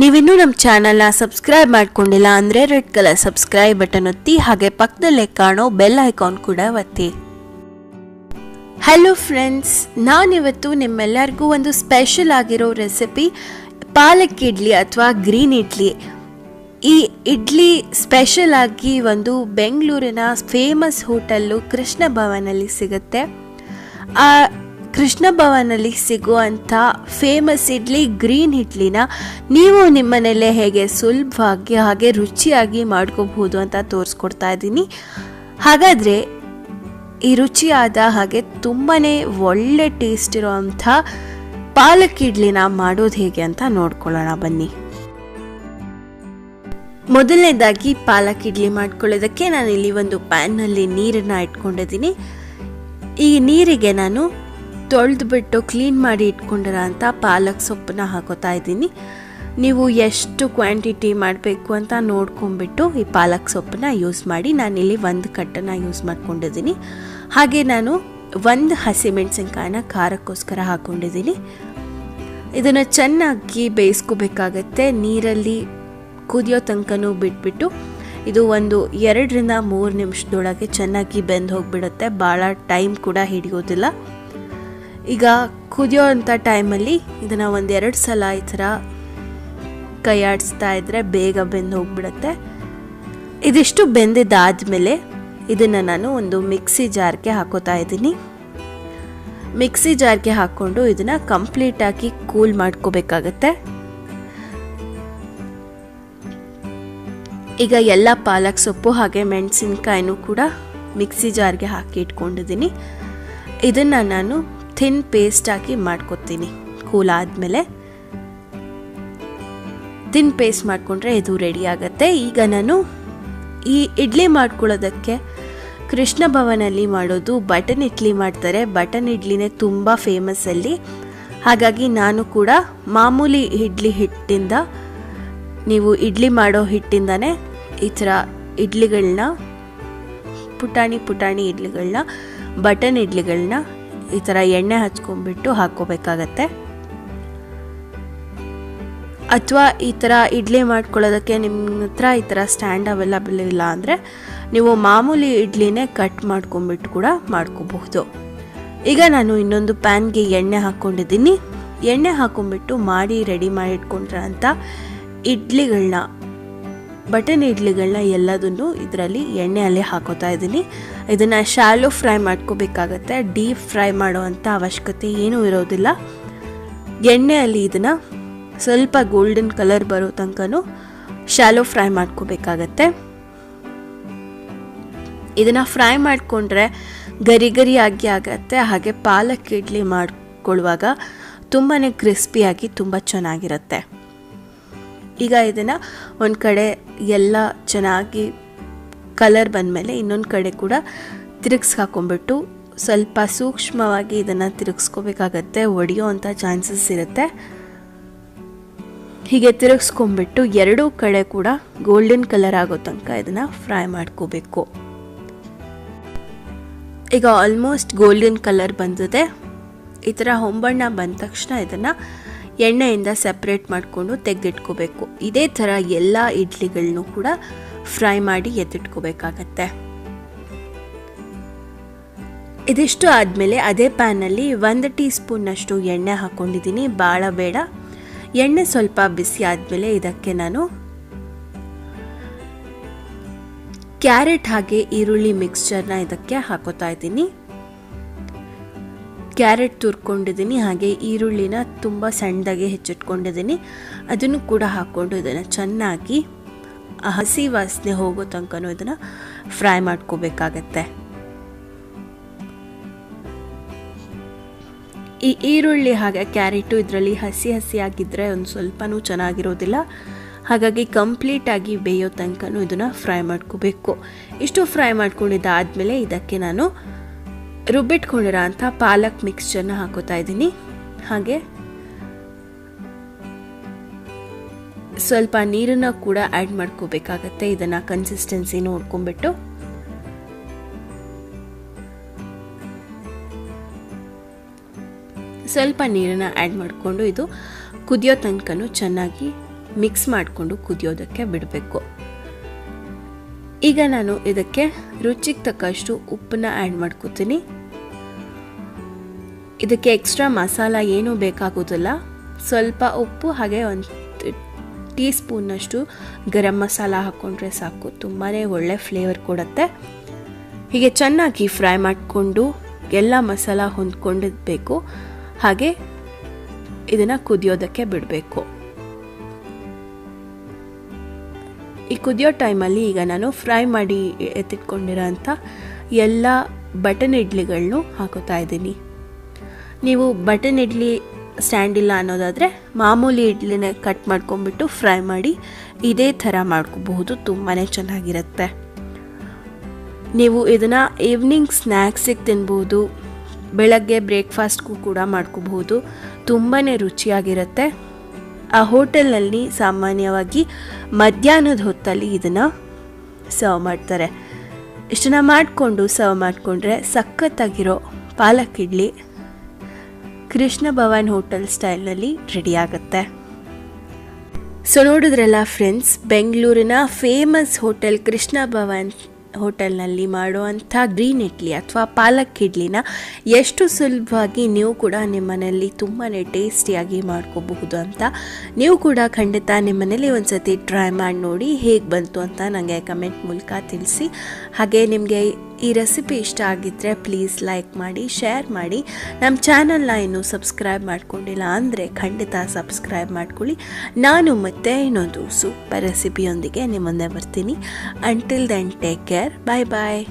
ನೀವಿನ್ನೂ ನಮ್ಮ ಚಾನಲ್ನ ಸಬ್ಸ್ಕ್ರೈಬ್ ಮಾಡ್ಕೊಂಡಿಲ್ಲ ಅಂದರೆ ರೆಡ್ ಕಲರ್ ಸಬ್ಸ್ಕ್ರೈಬ್ ಬಟನ್ ಒತ್ತಿ ಹಾಗೆ ಪಕ್ಕದಲ್ಲೇ ಕಾಣೋ ಬೆಲ್ ಐಕಾನ್ ಕೂಡ ಒತ್ತಿ. ಹಲೋ ಫ್ರೆಂಡ್ಸ್ ನಾನಿವತ್ತು ನಿಮ್ಮೆಲ್ಲರಿಗೂ ಒಂದು ಸ್ಪೆಷಲ್ ಆಗಿರೋ ರೆಸಿಪಿ ಪಾಲಕ್ ಇಡ್ಲಿ ಅಥವಾ ಗ್ರೀನ್ ಇಡ್ಲಿ. ಈ ಇಡ್ಲಿ ಸ್ಪೆಷಲ್ ಆಗಿ ಒಂದು ಬೆಂಗಳೂರಿನ ಫೇಮಸ್ ಹೋಟೆಲ್ಲು ಕೃಷ್ಣ ಭವನಲ್ಲಿ ಸಿಗುತ್ತೆ. ಕೃಷ್ಣ ಭವನಲ್ಲಿ ಸಿಗುವಂಥ ಫೇಮಸ್ ಇಡ್ಲಿ ಗ್ರೀನ್ ಇಡ್ಲಿನ ನೀವು ನಿಮ್ಮನೆಯಲ್ಲೇ ಹೇಗೆ ಸುಲಭವಾಗಿ ಹಾಗೆ ರುಚಿಯಾಗಿ ಮಾಡ್ಕೋಬಹುದು ಅಂತ ತೋರಿಸ್ಕೊಡ್ತಾ ಇದ್ದೀನಿ. ಹಾಗಾದರೆ ಈ ರುಚಿಯಾದ ಹಾಗೆ ತುಂಬಾ ಒಳ್ಳೆ ಟೇಸ್ಟ್ ಇರೋವಂಥ ಪಾಲಕ್ ಇಡ್ಲಿನ ಮಾಡೋದು ಹೇಗೆ ಅಂತ ನೋಡ್ಕೊಳ್ಳೋಣ ಬನ್ನಿ. ಮೊದಲನೇದಾಗಿ ಪಾಲಕ್ ಇಡ್ಲಿ ಮಾಡ್ಕೊಳ್ಳೋದಕ್ಕೆ ನಾನು ಇಲ್ಲಿ ಒಂದು ಪ್ಯಾನ್ನಲ್ಲಿ ನೀರನ್ನು ಇಟ್ಕೊಂಡಿದ್ದೀನಿ. ಈ ನೀರಿಗೆ ನಾನು ತೊಳೆದ್ಬಿಟ್ಟು ಕ್ಲೀನ್ ಮಾಡಿ ಇಟ್ಕೊಂಡಿರೋ ಅಂತ ಪಾಲಕ್ ಸೊಪ್ಪನ್ನ ಹಾಕೋತಾ ಇದ್ದೀನಿ. ನೀವು ಎಷ್ಟು ಕ್ವಾಂಟಿಟಿ ಮಾಡಬೇಕು ಅಂತ ನೋಡ್ಕೊಂಬಿಟ್ಟು ಈ ಪಾಲಕ್ ಸೊಪ್ಪನ್ನ ಯೂಸ್ ಮಾಡಿ ನಾನಿಲ್ಲಿ ಒಂದು ಕಟ್ಟನ್ನು ಯೂಸ್ ಮಾಡ್ಕೊಂಡಿದ್ದೀನಿ. ಹಾಗೆ ನಾನು ಒಂದು ಹಸಿಮೆಣಸಿನ್ಕಾಯಿನ ಖಾರಕ್ಕೋಸ್ಕರ ಹಾಕ್ಕೊಂಡಿದ್ದೀನಿ ಇದನ್ನು ಚೆನ್ನಾಗಿ ಬೇಯಿಸ್ಕೋಬೇಕಾಗತ್ತೆ. ನೀರಲ್ಲಿ ಕುದಿಯೋ ತನಕನೂ ಬಿಟ್ಬಿಟ್ಟು ಇದು ಒಂದು ಎರಡರಿಂದ ಮೂರು ನಿಮಿಷದೊಳಗೆ ಚೆನ್ನಾಗಿ ಬೆಂದು ಹೋಗಿಬಿಡುತ್ತೆ ಭಾಳ ಟೈಮ್ ಕೂಡ ಹಿಡಿಯೋದಿಲ್ಲ. ಈಗ ಕುದಿಯೋ ಅಂಥ ಟೈಮಲ್ಲಿ ಇದನ್ನು ಒಂದು ಎರಡು ಸಲ ಈ ಥರ ಕೈ ಆಡಿಸ್ತಾ ಇದ್ದರೆ ಬೇಗ ಬೆಂದು ಹೋಗ್ಬಿಡುತ್ತೆ. ಇದಿಷ್ಟು ಬೆಂದಿದ್ದಾದಮೇಲೆ ಇದನ್ನು ನಾನು ಒಂದು ಮಿಕ್ಸಿ ಜಾರ್ಗೆ ಹಾಕೋತಾ ಇದ್ದೀನಿ. ಮಿಕ್ಸಿ ಜಾರ್ಗೆ ಹಾಕ್ಕೊಂಡು ಇದನ್ನು ಕಂಪ್ಲೀಟಾಗಿ ಕೂಲ್ ಮಾಡ್ಕೋಬೇಕಾಗತ್ತೆ. ಈಗ ಎಲ್ಲ ಪಾಲಕ್ ಸೊಪ್ಪು ಹಾಗೆ ಮೆಣಸಿನ್ಕಾಯಿನೂ ಕೂಡ ಮಿಕ್ಸಿ ಜಾರ್ಗೆ ಹಾಕಿ ಇಟ್ಕೊಂಡಿದ್ದೀನಿ. ಇದನ್ನು ನಾನು ಥಿನ್ ಪೇಸ್ಟ್ ಹಾಕಿ ಮಾಡ್ಕೊತೀನಿ. ಕೂಲ್ ಆದಮೇಲೆ ಥಿನ್ ಪೇಸ್ಟ್ ಮಾಡಿಕೊಂಡ್ರೆ ಇದು ರೆಡಿ ಆಗುತ್ತೆ. ಈಗ ನಾನು ಈ ಇಡ್ಲಿ ಮಾಡ್ಕೊಳ್ಳೋದಕ್ಕೆ ಕೃಷ್ಣ ಭವನಲ್ಲಿ ಮಾಡೋದು ಬಟನ್ ಇಡ್ಲಿ ಮಾಡ್ತಾರೆ. ಬಟನ್ ಇಡ್ಲಿನೇ ತುಂಬ ಫೇಮಸ್ ಅಲ್ಲಿ. ಹಾಗಾಗಿ ನಾನು ಕೂಡ ಮಾಮೂಲಿ ಇಡ್ಲಿ ಹಿಟ್ಟಿಂದ ನೀವು ಇಡ್ಲಿ ಮಾಡೋ ಹಿಟ್ಟಿಂದನೇ ಈ ಥರ ಇಡ್ಲಿಗಳನ್ನ ಪುಟಾಣಿ ಪುಟಾಣಿ ಇಡ್ಲಿಗಳನ್ನ, ಬಟನ್ ಇಡ್ಲಿಗಳನ್ನ ಈ ಥರ ಎಣ್ಣೆ ಹಚ್ಕೊಂಡ್ಬಿಟ್ಟು ಹಾಕ್ಕೋಬೇಕಾಗತ್ತೆ. ಅಥವಾ ಈ ಥರ ಇಡ್ಲಿ ಮಾಡ್ಕೊಳ್ಳೋದಕ್ಕೆ ನಿಮ್ಮ ಹತ್ರ ಈ ಥರ ಸ್ಟ್ಯಾಂಡ್ ಅವೈಲಬಲ್ ಇಲ್ಲ ಅಂದರೆ ನೀವು ಮಾಮೂಲಿ ಇಡ್ಲಿನೇ ಕಟ್ ಮಾಡ್ಕೊಂಬಿಟ್ಟು ಕೂಡ ಮಾಡ್ಕೋಬಹುದು. ಈಗ ನಾನು ಇನ್ನೊಂದು ಪ್ಯಾನ್ಗೆ ಎಣ್ಣೆ ಹಾಕ್ಕೊಂಡಿದ್ದೀನಿ. ಎಣ್ಣೆ ಹಾಕೊಂಡ್ಬಿಟ್ಟು ಮಾಡಿ ರೆಡಿ ಮಾಡಿ ಇಟ್ಕೊಂಡ್ರೆ ಅಂತ ಇಡ್ಲಿಗಳನ್ನ ಬಟನ್ ಇಡ್ಲಿಗಳನ್ನ ಎಲ್ಲದನ್ನು ಇದರಲ್ಲಿ ಎಣ್ಣೆಯಲ್ಲಿ ಹಾಕೋತಾ ಇದ್ದೀನಿ. ಇದನ್ನು ಶಾಲೋ ಫ್ರೈ ಮಾಡ್ಕೋಬೇಕಾಗತ್ತೆ. ಡೀಪ್ ಫ್ರೈ ಮಾಡುವಂಥ ಅವಶ್ಯಕತೆ ಏನೂ ಇರೋದಿಲ್ಲ. ಎಣ್ಣೆಯಲ್ಲಿ ಇದನ್ನು ಸ್ವಲ್ಪ ಗೋಲ್ಡನ್ ಕಲರ್ ಬರೋ ತನಕನೂ ಶಾಲೋ ಫ್ರೈ ಮಾಡ್ಕೋಬೇಕಾಗತ್ತೆ. ಇದನ್ನು ಫ್ರೈ ಮಾಡಿಕೊಂಡ್ರೆ ಗರಿ ಗರಿಯಾಗಿ ಆಗತ್ತೆ. ಹಾಗೆ ಪಾಲಕ್ ಇಡ್ಲಿ ಮಾಡ್ಕೊಳ್ಳುವಾಗ ತುಂಬಾ ಕ್ರಿಸ್ಪಿಯಾಗಿ ತುಂಬ ಚೆನ್ನಾಗಿರುತ್ತೆ. ಈಗ ಇದನ್ನು ಒಂದು ಕಡೆ ಎಲ್ಲ ಚೆನ್ನಾಗಿ ಕಲರ್ ಬಂದಮೇಲೆ ಇನ್ನೊಂದು ಕಡೆ ಕೂಡ ತಿರುಗ್ಸಿ ಸ್ವಲ್ಪ ಸೂಕ್ಷ್ಮವಾಗಿ ಇದನ್ನು ತಿರುಗಿಸ್ಕೋಬೇಕಾಗತ್ತೆ ಒಡೆಯೋ ಅಂಥ ಚಾನ್ಸಸ್ ಇರುತ್ತೆ. ಹೀಗೆ ತಿರುಗಿಸ್ಕೊಂಬಿಟ್ಟು ಎರಡೂ ಕಡೆ ಕೂಡ ಗೋಲ್ಡನ್ ಕಲರ್ ಆಗೋ ತನಕ ಇದನ್ನು ಫ್ರೈ ಮಾಡ್ಕೋಬೇಕು. ಈಗ ಆಲ್ಮೋಸ್ಟ್ ಗೋಲ್ಡನ್ ಕಲರ್ ಬಂದಿದೆ. ಈ ಥರ ಹೊಂಬಣ್ಣ ಬಂದ ತಕ್ಷಣ ಇದನ್ನು ಎಣ್ಣೆಯಿಂದ ಸಪ್ರೇಟ್ ಮಾಡಿಕೊಂಡು ತೆಗೆದಿಟ್ಕೋಬೇಕು. ಇದೇ ಥರ ಎಲ್ಲ ಇಡ್ಲಿಗಳನ್ನೂ ಕೂಡ ಫ್ರೈ ಮಾಡಿ ಎತ್ತಿಟ್ಕೋಬೇಕಾಗತ್ತೆ. ಇದಿಷ್ಟು ಆದಮೇಲೆ ಅದೇ ಪ್ಯಾನಲ್ಲಿ ಒಂದು ಟೀ ಸ್ಪೂನ್ನಷ್ಟು ಎಣ್ಣೆ ಹಾಕ್ಕೊಂಡಿದ್ದೀನಿ ಭಾಳ ಬೇಡ. ಎಣ್ಣೆ ಸ್ವಲ್ಪ ಬಿಸಿ ಆದಮೇಲೆ ಇದಕ್ಕೆ ನಾನು ಕ್ಯಾರೆಟ್ ಹಾಗೆ ಈರುಳ್ಳಿ ಮಿಕ್ಸ್ಚರ್ನ ಇದಕ್ಕೆ ಹಾಕೋತಾ ಇದ್ದೀನಿ. ಕ್ಯಾರೆಟ್ ತುರ್ಕೊಂಡಿದ್ದೀನಿ, ಹಾಗೆ ಈರುಳ್ಳಿನ ತುಂಬ ಸಣ್ಣದಾಗಿ ಹೆಚ್ಚಿಟ್ಕೊಂಡಿದ್ದೀನಿ. ಅದನ್ನು ಕೂಡ ಹಾಕ್ಕೊಂಡು ಇದನ್ನು ಚೆನ್ನಾಗಿ ಹಸಿ ವಾಸನೆ ಹೋಗೋ ತನಕನೂ ಇದನ್ನು ಫ್ರೈ ಮಾಡ್ಕೋಬೇಕಾಗತ್ತೆ. ಈ ಈರುಳ್ಳಿ ಹಾಗೆ ಕ್ಯಾರೆಟು ಇದರಲ್ಲಿ ಹಸಿ ಹಸಿ ಆಗಿದ್ದರೆ ಒಂದು ಸ್ವಲ್ಪನೂ ಚೆನ್ನಾಗಿರೋದಿಲ್ಲ. ಹಾಗಾಗಿ ಕಂಪ್ಲೀಟಾಗಿ ಬೇಯೋ ತನಕನೂ ಇದನ್ನು ಫ್ರೈ ಮಾಡ್ಕೋಬೇಕು. ಇಷ್ಟು ಫ್ರೈ ಮಾಡ್ಕೊಂಡಿದ್ದಾದಮೇಲೆ ಇದಕ್ಕೆ ನಾನು ರುಬ್ಬಿಟ್ಕೊಂಡಿರೋ ಅಂಥ ಪಾಲಕ್ ಮಿಕ್ಸ್ಚರ್ನ ಹಾಕೋತಾ ಇದ್ದೀನಿ. ಹಾಗೆ ಸ್ವಲ್ಪ ನೀರನ್ನು ಕೂಡ ಆ್ಯಡ್ ಮಾಡ್ಕೋಬೇಕಾಗತ್ತೆ. ಇದನ್ನು ಕನ್ಸಿಸ್ಟೆನ್ಸಿ ನೋಡ್ಕೊಂಬಿಟ್ಟು ಸ್ವಲ್ಪ ನೀರನ್ನು ಆ್ಯಡ್ ಮಾಡಿಕೊಂಡು ಇದು ಕುದಿಯೋ ತನಕನೂ ಚೆನ್ನಾಗಿ ಮಿಕ್ಸ್ ಮಾಡಿಕೊಂಡು ಕುದಿಯೋದಕ್ಕೆ ಬಿಡಬೇಕು. ಈಗ ನಾನು ಇದಕ್ಕೆ ರುಚಿಗೆ ತಕ್ಕಷ್ಟು ಉಪ್ಪನ್ನ ಆ್ಯಡ್ ಮಾಡ್ಕೋತೀನಿ. ಇದಕ್ಕೆ ಎಕ್ಸ್ಟ್ರಾ ಮಸಾಲ ಏನೂ ಬೇಕಾಗೋದಿಲ್ಲ. ಸ್ವಲ್ಪ ಉಪ್ಪು, ಹಾಗೆ ಒಂದು ಟೀ ಸ್ಪೂನ್ನಷ್ಟು ಗರಂ ಮಸಾಲ ಹಾಕ್ಕೊಂಡ್ರೆ ಸಾಕು. ತುಂಬಾ ಒಳ್ಳೆ ಫ್ಲೇವರ್ ಕೊಡುತ್ತೆ. ಹೀಗೆ ಚೆನ್ನಾಗಿ ಫ್ರೈ ಮಾಡಿಕೊಂಡು ಎಲ್ಲ ಮಸಾಲ ಹೊಂದ್ಕೊಂಡಿರ್ಬೇಕು. ಹಾಗೆ ಇದನ್ನು ಕುದಿಯೋದಕ್ಕೆ ಬಿಡಬೇಕು. ಈ ಕುದಿಯೋ ಟೈಮಲ್ಲಿ ಈಗ ನಾನು ಫ್ರೈ ಮಾಡಿ ಎತ್ತಿಟ್ಕೊಂಡಿರೋ ಅಂಥ ಎಲ್ಲ ಬಟನ್ ಇಡ್ಲಿಗಳನ್ನು ಹಾಕೋತಾ ಇದ್ದೀನಿ. ನೀವು ಬಟನ್ ಇಡ್ಲಿ ಸ್ಟ್ಯಾಂಡ್ ಇಲ್ಲ ಅನ್ನೋದಾದರೆ ಮಾಮೂಲಿ ಇಡ್ಲಿನ ಕಟ್ ಮಾಡ್ಕೊಂಬಿಟ್ಟು ಫ್ರೈ ಮಾಡಿ ಇದೇ ಥರ ಮಾಡ್ಕೋಬಹುದು ತುಂಬಾ ಚೆನ್ನಾಗಿರುತ್ತೆ. ನೀವು ಇದನ್ನು ಈವ್ನಿಂಗ್ ಸ್ನ್ಯಾಕ್ಸಿಗೆ ತಿನ್ಬೋದು, ಬೆಳಗ್ಗೆ ಬ್ರೇಕ್ಫಾಸ್ಟ್ಗೂ ಕೂಡ ಮಾಡ್ಕೋಬಹುದು ತುಂಬಾ ರುಚಿಯಾಗಿರುತ್ತೆ. ಆ ಹೋಟೆಲ್ನಲ್ಲಿ ಸಾಮಾನ್ಯವಾಗಿ ಮಧ್ಯಾಹ್ನದ ಹೊತ್ತಲ್ಲಿ ಇದನ್ನು ಸರ್ವ್ ಮಾಡ್ತಾರೆ. ಇಷ್ಟನ್ನ ಮಾಡಿಕೊಂಡು ಸರ್ವ್ ಮಾಡಿಕೊಂಡ್ರೆ ಸಖತ್ತಾಗಿರೋ ಪಾಲಕ್ ಇಡ್ಲಿ ಕೃಷ್ಣ ಭವನ್ ಹೋಟೆಲ್ ಸ್ಟೈಲ್ನಲ್ಲಿ ರೆಡಿ ಆಗುತ್ತೆ. ಸೊ ನೋಡಿದ್ರಲ್ಲ ಫ್ರೆಂಡ್ಸ್ ಬೆಂಗಳೂರಿನ ಫೇಮಸ್ ಹೋಟೆಲ್ ಕೃಷ್ಣ ಭವನ್ ಹೋಟೆಲ್ನಲ್ಲಿ ಮಾಡುವಂಥ ಗ್ರೀನ್ ಇಡ್ಲಿ ಅಥವಾ ಪಾಲಕ್ ಇಡ್ಲಿನ ಎಷ್ಟು ಸುಲಭವಾಗಿ ನೀವು ಕೂಡ ನಿಮ್ಮ ಮನೆಯಲ್ಲಿ ತುಂಬಾ ಟೇಸ್ಟಿಯಾಗಿ ಮಾಡ್ಕೋಬಹುದು ಅಂತ ನೀವು ಕೂಡ ಖಂಡಿತ ನಿಮ್ಮ ಮನೇಲಿ ಒಂದು ಸತಿ ಟ್ರೈ ಮಾಡಿ ನೋಡಿ ಹೇಗೆ ಬಂತು ಅಂತ ನನಗೆ ಕಮೆಂಟ್ ಮೂಲಕ ತಿಳಿಸಿ. ಹಾಗೆ ನಿಮಗೆ ಈ ರೆಸಿಪಿ ಇಷ್ಟ ಆಗಿದ್ದರೆ ಪ್ಲೀಸ್ ಲೈಕ್ ಮಾಡಿ ಶೇರ್ ಮಾಡಿ. ನಮ್ಮ ಚಾನಲ್ನ ಇನ್ನೂ ಸಬ್ಸ್ಕ್ರೈಬ್ ಮಾಡ್ಕೊಂಡಿಲ್ಲ ಅಂದರೆ ಖಂಡಿತ ಸಬ್ಸ್ಕ್ರೈಬ್ ಮಾಡ್ಕೊಳ್ಳಿ. ನಾನು ಮತ್ತೆ ಇನ್ನೊಂದು ಸೂಪರ್ ರೆಸಿಪಿಯೊಂದಿಗೆ ನಿಮ್ಮ ಮುಂದೆ ಬರ್ತೀನಿ. Until then take care bye bye